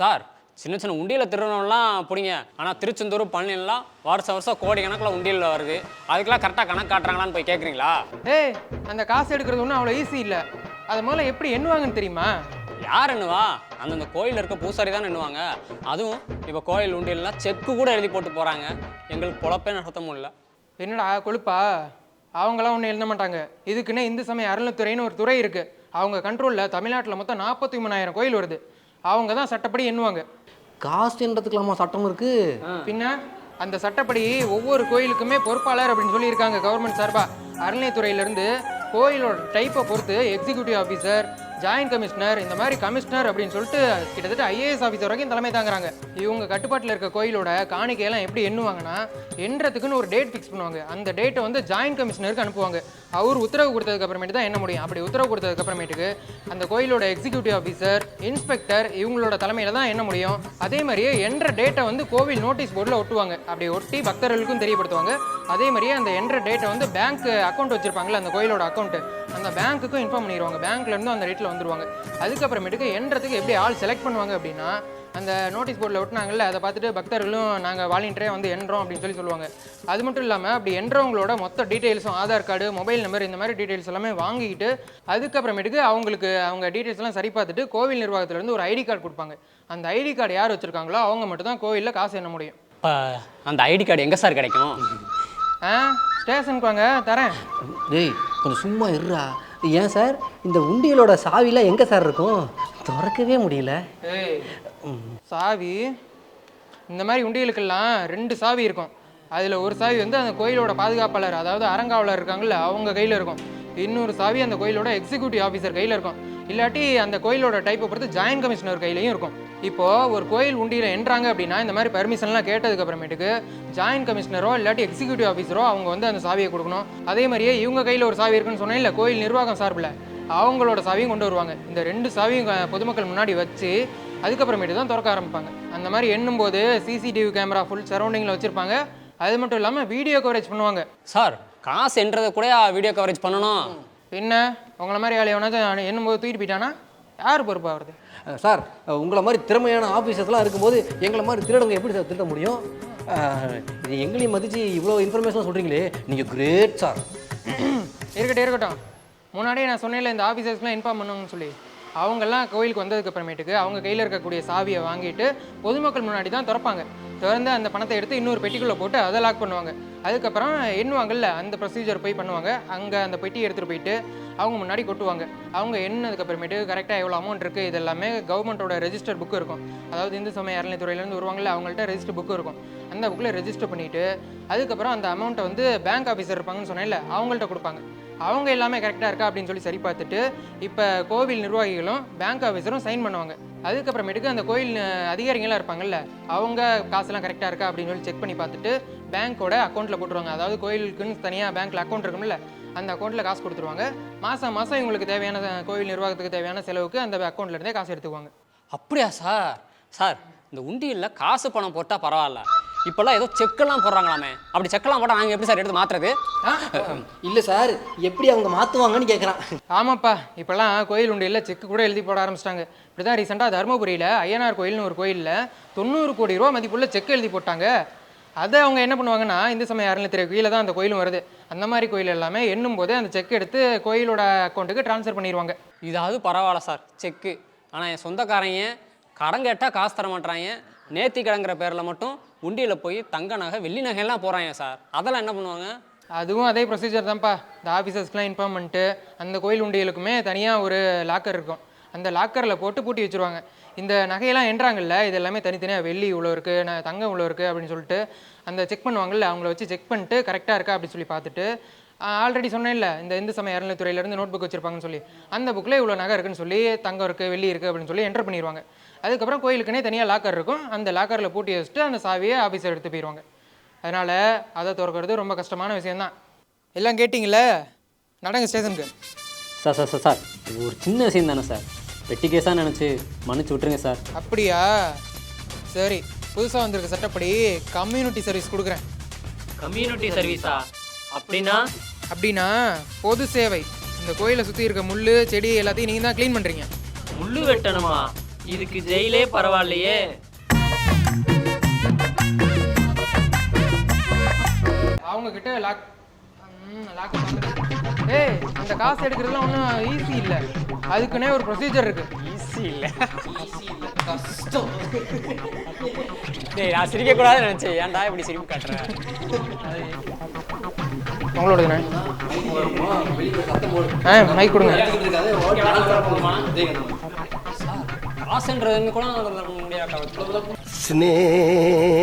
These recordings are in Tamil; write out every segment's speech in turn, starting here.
சார் சின்ன சின்ன உண்டியலில் திருடணும்லாம் பிடிங்க. ஆனால் திருச்செந்தூர் பழனிலாம் வருஷம் வருஷம் கோடி கணக்கில் உண்டியலில் வருது. அதுக்கெல்லாம் கரெக்டாக கணக்கு காட்டுறாங்களான்னு போய் கேட்குறீங்களா ஏய் அந்த காசு எடுக்கிறது ஒன்றும் அவ்வளோ ஈஸி இல்லை. அதை முதல்ல எப்படி எண்ணுவாங்கன்னு தெரியுமா? யார் எண்ணுவா? அந்தந்த கோயிலில் இருக்க பூசாரி தான் எண்ணுவாங்க. அதுவும் இப்போ கோயில் உண்டியல்லாம் செக்கு கூட எழுதி போட்டு போகிறாங்க எங்களுக்கு பொழப்பே நடத்த முடியல. என்னடா கொழுப்பா? அவங்களாம் ஒன்றும் எழுத மாட்டாங்க. இதுக்குன்னே இந்து சமய அறநிலைத்துறைன்னு ஒரு துறை இருக்கு. அவங்க கண்ட்ரோலில் தமிழ்நாட்டில் மொத்தம் நாற்பத்தி மூணாயிரம் கோயில் வருது. அவங்க தான் சட்டப்படி எண்ணுவாங்க. காசுன்றதுக்கெல்லாமா சட்டம் இருக்கு? பின்ன அந்த சட்டப்படி ஒவ்வொரு கோயிலுக்குமே பொறுப்பாளர் அப்படின்னு சொல்லியிருக்காங்க கவர்மெண்ட் சார்பாக அறநிலைத்துறையிலேருந்து கோயிலோட டைப்பை பொறுத்து எக்ஸிக்யூட்டிவ் ஆஃபீஸர் ஜாயின்ட் கமிஷனர் இந்த மாதிரி கமிஷனர் அப்படின்னு சொல்லிட்டு கிட்டத்தட்ட ஐஏஎஸ் ஆஃபீஸர் வரைக்கும் தலைமை தாங்குறாங்க. இவங்க கட்டுப்பாட்டில் இருக்க கோயிலோட காணிக்கையெல்லாம் எப்படி எண்ணுவாங்கன்னா எண்றதுக்குன்னு ஒரு டேட் ஃபிக்ஸ் பண்ணுவாங்க. அந்த டேட்டை வந்து ஜாயின்ட் கமிஷனருக்கு அனுப்புவாங்க. அவர் உத்தரவு கொடுத்ததுக்கு அப்புறமேட்டு தான் எண்ண முடியும்? அப்படி உத்தரவு கொடுத்ததுக்கு அப்புறமேட்டுக்கு அந்த கோயிலோட எக்ஸிக்யூட்டிவ் ஆஃபீஸர் இன்ஸ்பெக்டர் இவங்களோட தலைமையில் தான் எண்ண முடியும்? அதே மாதிரியே என்ற டேட்டை வந்து கோவில் நோட்டீஸ் போர்டில் ஒட்டுவாங்க. அப்படி ஒட்டி பக்தர்களுக்கும் தெரியப்படுத்துவாங்க. அதே மாதிரியே அந்த என்ற டேட்டை வந்து பேங்க் அக்கௌண்ட் வச்சுருப்பாங்களே அந்த கோயிலோட அக்கௌண்ட்டு அந்த பேங்க்குக்கும் இன்ஃபார்ம் பண்ணிடுவாங்க பேங்க்லேருந்து அந்த ரேட்டில் வந்துடுவாங்க அதுக்கப்புறமேட்டுக்கு எண்றதுக்கு எப்படி ஆள் செலக்ட் பண்ணுவாங்க அப்படின்னா அந்த நோட்டீஸ் போர்டில் ஒட்டினாங்கல்ல அதை பார்த்துட்டு பக்தர்களும் நாங்கள் வாலண்டியரே வந்து எண்றோம் அப்படின்னு சொல்லி சொல்லுவாங்க. அது மட்டும் இல்லாமல் அப்படி எண்றவங்களோட மொத்த டீட்டெயில்ஸும் ஆதார் கார்டு மொபைல் நம்பர் இந்த மாதிரி டீட்டெயில்ஸ் எல்லாமே வாங்கிட்டு அதுக்கப்புறமேட்டுக்கு அவங்களுக்கு அவங்க டீட்டெயில்ஸ் எல்லாம் சரி பார்த்துட்டு கோவில் நிர்வாகத்திலேருந்து ஒரு ஐடி கார்டு கொடுப்பாங்க. அந்த ஐடி கார்டு யார் வச்சுருக்காங்களோ அவங்க மட்டும் தான் கோவிலில் காசு எண்ண முடியும். அந்த ஐடி கார்டு எங்கே சார் கிடைக்கும்? ஆ ஸ்டேஷனுக்கு வாங்க தரேன். டேய் கொஞ்சம் சும்மா இருடா. ஏன் சார்? இந்த உண்டியலோட சாவிலாம் எங்கே சார் இருக்கும்? திறக்கவே முடியல. ஏய் சாவி இந்த மாதிரி உண்டியலுக்கெல்லாம் ரெண்டு சாவி இருக்கும். அதில் ஒரு சாவி வந்து அந்த கோயிலோட பாதுகாப்பாளர் அதாவது அறங்காவலர் இருக்காங்கல்ல அவங்க கையில் இருக்கும். இன்னொரு சாவி அந்த கோயிலோட எக்ஸிக்யூட்டிவ் ஆஃபீஸர் கையில் இருக்கும். இல்லாட்டி அந்த கோயிலோட டைப்பை பொறுத்து ஜாயின்ட் கமிஷனர் கையிலையும் இருக்கும். இப்போது ஒரு கோயில் உண்டியில் என்றாங்க அப்படின்னா இந்த மாதிரி பர்மிஷன்லாம் கேட்டதுக்கு அப்புறமேட்டுக்கு ஜாயின்ட் கமிஷனரோ இல்லாட்டி எக்ஸிக்யூட்டிவ் ஆஃபீஸரோ அவங்க வந்து அந்த சாவியை கொடுக்கணும். அதே மாதிரியே இவங்க கையில் ஒரு சாவி இருக்குன்னு சொன்னால் இல்லை கோயில் நிர்வாகம் சார்பில் அவங்களோட சாவியும் கொண்டு வருவாங்க. இந்த ரெண்டு சாவியும் பொதுமக்கள் முன்னாடி வச்சு அதுக்கப்புறமேட்டு தான் திறக்க ஆரம்பிப்பாங்க. அந்த மாதிரி எண்ணும்போது சிசிடிவி கேமரா ஃபுல் சரௌண்டிங்கில் வச்சுருப்பாங்க. அது மட்டும் இல்லாமல் வீடியோ கவரேஜ் பண்ணுவாங்க. சார் காசு என்றதை கூட வீடியோ கவரேஜ் பண்ணணும். பின்ன உங்களை மாதிரி ஆள் எவனாச்சும் எண்ணும்போது தூக்கிட்டு போயிட்டானா? யார் பொறுப்பாக வருது சார் உங்களை மாதிரி திறமையான ஆஃபீஸர்ஸ்லாம் இருக்கும்போது எங்களை மாதிரி திருடங்க எப்படி சார் திருட முடியும்? எங்களையும் மதித்து இவ்வளோ இன்ஃபர்மேஷன் சொல்கிறீங்களே நீங்கள் கிரேட் சார் இருக்கட்டும் இருக்கட்டும். முன்னாடியே நான் சொன்னேன்ல இந்த ஆஃபீஸர்ஸ்லாம் இன்ஃபார்ம் பண்ணுங்கன்னு சொல்லி. அவங்கெல்லாம் கோயிலுக்கு வந்ததுக்கு அப்புறமேட்டுக்கு அவங்க கையில் இருக்கக்கூடிய சாவியை வாங்கிட்டு பொதுமக்கள் முன்னாடி தான் திறப்பாங்க. திறந்து அந்த பணத்தை எடுத்து இன்னொரு பெட்டிக்குள்ளே போட்டு அதை லாக் பண்ணுவாங்க. அதுக்கப்புறம் எண்ணுவாங்கல்ல அந்த ப்ரொசீஜர் போய் பண்ணுவாங்க. அங்கே அந்த பெட்டி எடுத்துகிட்டு போயிட்டு அவங்க முன்னாடி கொட்டுவாங்க. அவங்க எண்ணதுக்கப்புறமேட்டு கரெக்டாக எவ்வளோ அமௌண்ட் இருக்குது இது எல்லாமே கவர்மெண்ட்டோட ரெஜிஸ்டர் புக் இருக்கும். அதாவது இந்து சமய அறநிலைத்துறையிலேருந்து வருவாங்கல்ல அவங்கள்ட்ட ரெஜிஸ்டர் புக் இருக்கும். அந்த புக்கில் ரெஜிஸ்டர் பண்ணிவிட்டு அதுக்கப்புறம் அந்த அமௌண்ட்டை வந்து பேங்க் ஆஃபீஸர் இருப்பாங்கன்னு சொன்னேன்ல அவங்கள்ட்ட கொடுப்பாங்க. அவங்க எல்லாமே கரெக்டாக இருக்கா அப்படின்னு சொல்லி சரி பார்த்துட்டு இப்போ கோவில் நிர்வாகிகளும் பேங்க் ஆஃபீஸரும் சைன் பண்ணுவாங்க. அதுக்கப்புறமேட்டுக்கு அந்த கோயில் அஹ், இருப்பாங்கல்ல அவங்க காசுலாம் கரெக்டாக இருக்கா அப்படின்னு சொல்லி செக் பண்ணி பார்த்துட்டு பேங்க்கோட அக்கௌண்ட்டில் போட்டுருவாங்க. அதாவது கோயிலுக்குன்னு தனியாக பேங்க்கில் அக்கௌண்ட் இருக்கும்ல அந்த அக்கௌண்ட்டில் காசு கொடுத்துருவாங்க. மாதம் மாதம் இவங்களுக்கு தேவையான கோயில் நிர்வாகத்துக்கு தேவையான செலவுக்கு அந்த அக்கௌண்ட்லேருந்தே காசு எடுத்துக்குவாங்க. அப்படியா சார்? சார் இந்த உண்டியலில் காசு பணம் போட்டால் பரவாயில்ல. இப்போல்லாம் ஏதோ செக்கெல்லாம் போடுறாங்களாமே. அப்படி செக்கெல்லாம் போட்டால் நாங்கள் எப்படி சார் எடுத்து மாற்றுறது இல்லை சார் எப்படி அவங்க மாற்றுவாங்கன்னு கேட்குறான் ஆமாப்பா இப்போல்லாம் கோயில் உண்டியலில் செக்கு கூட எழுதி போட ஆரம்பிச்சிட்டாங்க. இப்படி தான் ரீசெண்டாக தருமபுரியில் ஐயனார் கோயில்னு ஒரு கோயிலில் தொண்ணூறு கோடி ரூபா மதிப்புள்ள செக்கு எழுதி போட்டாங்க. அதை அவங்க என்ன பண்ணுவாங்கன்னா இந்து சமய அறநிலைத்துறை கீழே தான் அந்த கோயிலும் வருது. அந்த மாதிரி கோயில் எல்லாமே எண்ணும் போதே அந்த செக் எடுத்து கோயிலோட அக்கௌண்ட்டுக்கு ட்ரான்ஸ்ஃபர் பண்ணிடுவாங்க. இதாவது பரவாயில்ல சார் செக்கு. ஆனால் என் சொந்தக்காரங்க கடன் கேட்டால் காசு தர மாட்றாங்க நேர்த்தி கடங்கிற பேரில் மட்டும் உண்டியில் போய் தங்க நகை வெள்ளி நகையெல்லாம் போகிறாங்க சார். அதெல்லாம் என்ன பண்ணுவாங்க? அதுவும் அதே ப்ரொசீஜர் தான்ப்பா. இந்த ஆஃபீஸர்ஸ்க்குலாம் இன்ஃபார்ம் பண்ணிட்டு அந்த கோயில் உண்டியலுக்குமே தனியாக ஒரு லாக்கர் இருக்கும். அந்த லாக்கரில் போட்டு பூட்டி வச்சுருவாங்க. இந்த நகையெல்லாம் என்றாங்கல்ல இது எல்லாமே தனித்தனியாக வெள்ளி இவ்வளோ இருக்குது நான் தங்கம் இவ்வளோ இருக்குது அப்படின்னு சொல்லிட்டு அந்த செக் பண்ணுவாங்கல்ல அவங்கள வச்சு செக் பண்ணிட்டு கரெக்டாக இருக்கா அப்படின்னு சொல்லி பார்த்துட்டு ஆல்ரெடி சொன்னேன்ல இந்த இந்து சமய அறநிலைத்துறையிலேருந்து நோட் புக் வச்சிருப்பாங்கன்னு சொல்லி. அந்த புக்கில் இவ்வளோ நகை இருக்குன்னு சொல்லி தங்கம் இருக்குது வெள்ளி இருக்குது அப்படின்னு சொல்லி என்டர் பண்ணிடுவாங்க அதுக்கப்புறம் கோயிலுக்குனே தனியாக லாக்கர் இருக்கும். அந்த லாக்கரில் பூட்டி வச்சுட்டு அந்த சாவியை ஆஃபீஸர் எடுத்து போயிடுவாங்க அதனால் அதை திறக்கிறது ரொம்ப கஷ்டமான விஷயம்தான். எல்லாம் கேட்டிங்களே நடங்க ஸ்டேஷனுக்கு. சார் சார் சார் சார் இது ஒரு சின்ன விஷயம் தானே சார். வெட்டி கேஸாக நினச்சி மன்னிச்சு விட்டுருங்க சார். அப்படியா? சரி புதுசாக வந்திருக்க சட்டப்படி கம்யூனிட்டி சர்வீஸ் கொடுக்குறேன். கம்யூனிட்டி சர்வீஸா அப்படின்னா? அப்படின்னா பொது சேவை. இந்த கோயிலை சுற்றி இருக்க முள் செடி எல்லாத்தையும் நீங்கள் தான் க்ளீன் பண்ணுறீங்க முள்ளு வெட்டணுமா? இதுக்கு ஜெயிலே பரவாயில்லையே. அவங்க கிட்ட லாக் லாக் ஏய் இந்த காசு எடுக்கிறதுலாம் ஒன்றும் ஈஸி இல்லை. அதுக்குன்னே ஒரு ப்ரொசீஜர் இருக்கு. ஈஸி இல்லை. டேய் நான் சிரிக்கக்கூடாதுன்னு நினச்சேன். ஏன்டா இப்படி சிரிப்பு காட்டுறேன் உங்களோடதுண்ணே ஆ மைக் கொடுங்க.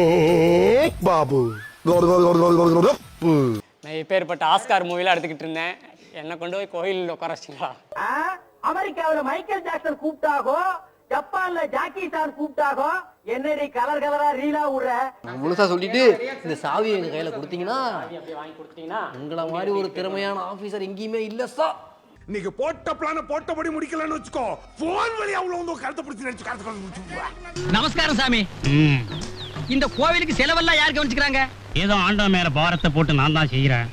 ஸ்னேக் பாபு. நான் இப்பேற்பட்ட ஆஸ்கார் மூவிலாம் எடுத்துக்கிட்டு இருந்தேன். என்னை கொண்டு போய் கோயிலில் உட்கார வச்சிங்களா அமெரிக்காவுல மைக்கேல் ஜாக்சன் கூப்பிட்டாகோ ஜப்பான்ல ஜாக்கி சான் கூப்பிட்டாகோ என்னடி கலர் கலரா ரீலா விடுற முழுசா சொல்லிட்டு இந்த சாவியை எங்க கையில கொடுத்தீங்கன்னா அப்படியே வாங்கி கொடுத்தீங்கன்னா உங்களை மாதிரி ஒரு திறமையான ஆபீசர் எங்கேயுமே இல்ல சார் நீங்க போட்ட பிளான போட்டபடி முடிக்கலன்னு வச்சுக்கோ. போன் வழியா உள்ள வந்து கழுத்தை பிடிச்சி நினைச்சு பிடிச்சி நமஸ்காரம் சாமி. இந்த கோவிலுக்கு செலவெல்லாம் யார் கவனிச்சுக்கிறாங்க? ஏதோ ஆண்டவன் மேல பாரத்தை போட்டு நான் தான் செய்யறேன்